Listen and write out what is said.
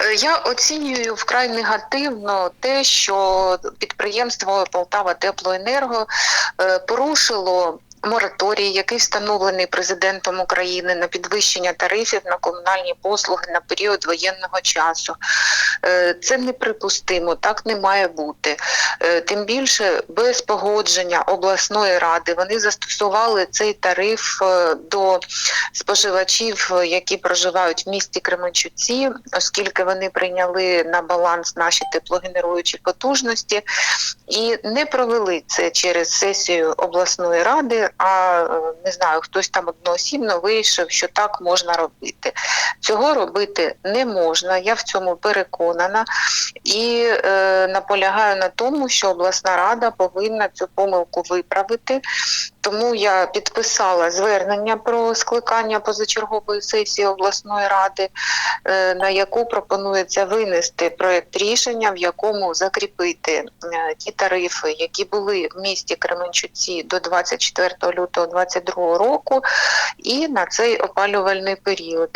Е, Я оцінюю вкрай негативно те, що підприємство Полтава Теплоенерго е, порушило. Мораторій, який встановлений президентом України на підвищення тарифів на комунальні послуги на період воєнного часу. Е, Це неприпустимо, так не має бути. Е, Тим більше без погодження обласної ради вони застосували цей тариф е, до споживачів, які проживають в місті Кременчуці, оскільки вони прийняли на баланс наші теплогенеруючі потужності і не провели це через сесію обласної ради. А не знаю, хтось там одноосібно вирішив, що так можна робити. Цього робити не можна. Я в цьому переконана і е, наполягаю на тому, що обласна рада повинна цю помилку виправити. Тому я підписала звернення про скликання позачергової сесії обласної ради, е, на яку пропонується винести проект рішення, в якому закріпити е, ті тарифи, які були в місті Кременчуці до 24 лютого 2022 року, і на цей опалювальний період.